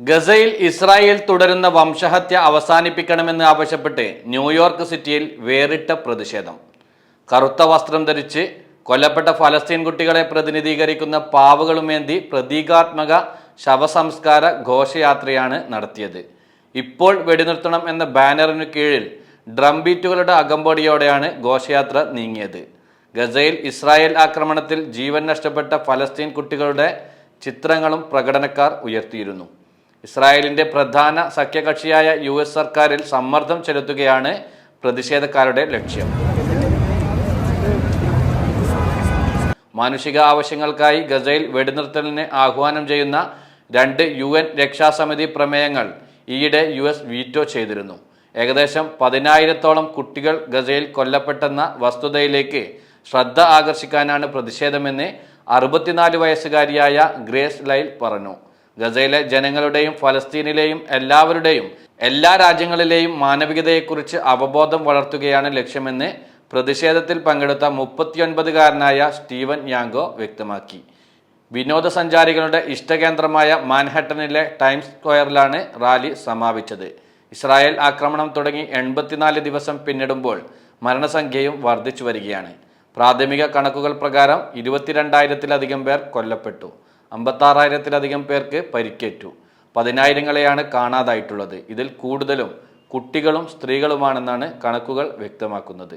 ഗസയിൽ ഇസ്രായേൽ തുടരുന്ന വംശഹത്യ അവസാനിപ്പിക്കണമെന്ന് ആവശ്യപ്പെട്ട് ന്യൂയോർക്ക് സിറ്റിയിൽ വേറിട്ട പ്രതിഷേധം. കറുത്ത വസ്ത്രം ധരിച്ച് കൊല്ലപ്പെട്ട ഫലസ്തീൻ കുട്ടികളെ പ്രതിനിധീകരിക്കുന്ന പാവകളുമേന്തി പ്രതീകാത്മക ശവസംസ്കാര ഘോഷയാത്രയാണ് നടത്തിയത്. ഇപ്പോൾ വെടിനിർത്തണം എന്ന ബാനറിനു കീഴിൽ ഡ്രം ബീറ്റുകളുടെ അകമ്പടിയോടെയാണ് ഘോഷയാത്ര നീങ്ങിയത്. ഗസയിൽ ഇസ്രായേൽ ആക്രമണത്തിൽ ജീവൻ നഷ്ടപ്പെട്ട ഫലസ്തീൻ കുട്ടികളുടെ ചിത്രങ്ങളും പ്രകടനക്കാർ ഉയർത്തിയിരുന്നു. ഇസ്രായേലിന്റെ പ്രധാന സഖ്യകക്ഷിയായ യു എസ് സർക്കാരിൽ സമ്മർദ്ദം ചെലുത്തുകയാണ് പ്രതിഷേധക്കാരുടെ ലക്ഷ്യം. മാനുഷിക ആവശ്യങ്ങൾക്കായി ഗസയിൽ വെടിനിർത്തലിന് ആഹ്വാനം ചെയ്യുന്ന രണ്ട് യു എൻ രക്ഷാസമിതി പ്രമേയങ്ങൾ ഈയിടെ യു എസ് വീറ്റോ ചെയ്തിരുന്നു. ഏകദേശം പതിനായിരത്തോളം കുട്ടികൾ ഗസയിൽ കൊല്ലപ്പെട്ടെന്ന വസ്തുതയിലേക്ക് ശ്രദ്ധ ആകർഷിക്കാനാണ് പ്രതിഷേധമെന്ന് അറുപത്തിനാല് വയസ്സുകാരിയായ ഗ്രേസ് ലൈൽ പറഞ്ഞു. ഗസയിലെ ജനങ്ങളുടെയും ഫലസ്തീനിലെയും എല്ലാവരുടെയും എല്ലാ രാജ്യങ്ങളിലെയും മാനവികതയെക്കുറിച്ച് അവബോധം വളർത്തുകയാണ് ലക്ഷ്യമെന്ന് പ്രതിഷേധത്തിൽ പങ്കെടുത്ത മുപ്പത്തിയൊൻപതുകാരനായ സ്റ്റീവൻ യാങ്കോ വ്യക്തമാക്കി. വിനോദസഞ്ചാരികളുടെ ഇഷ്ടകേന്ദ്രമായ മാൻഹട്ടനിലെ ടൈംസ് സ്ക്വയറിലാണ് റാലി സമാപിച്ചത്. ഇസ്രായേൽ ആക്രമണം തുടങ്ങി എൺപത്തിനാല് ദിവസം പിന്നിടുമ്പോൾ മരണസംഖ്യയും വർദ്ധിച്ചു വരികയാണ് പ്രാഥമിക കണക്കുകൾ പ്രകാരം ഇരുപത്തിരണ്ടായിരത്തിലധികം പേർ കൊല്ലപ്പെട്ടു. അമ്പത്താറായിരത്തിലധികം പേർക്ക് പരിക്കേറ്റു. പതിനായിരങ്ങളെയാണ് കാണാതായിട്ടുള്ളത്. ഇതിൽ കൂടുതലും കുട്ടികളും സ്ത്രീകളുമാണെന്നാണ് കണക്കുകൾ വ്യക്തമാക്കുന്നത്.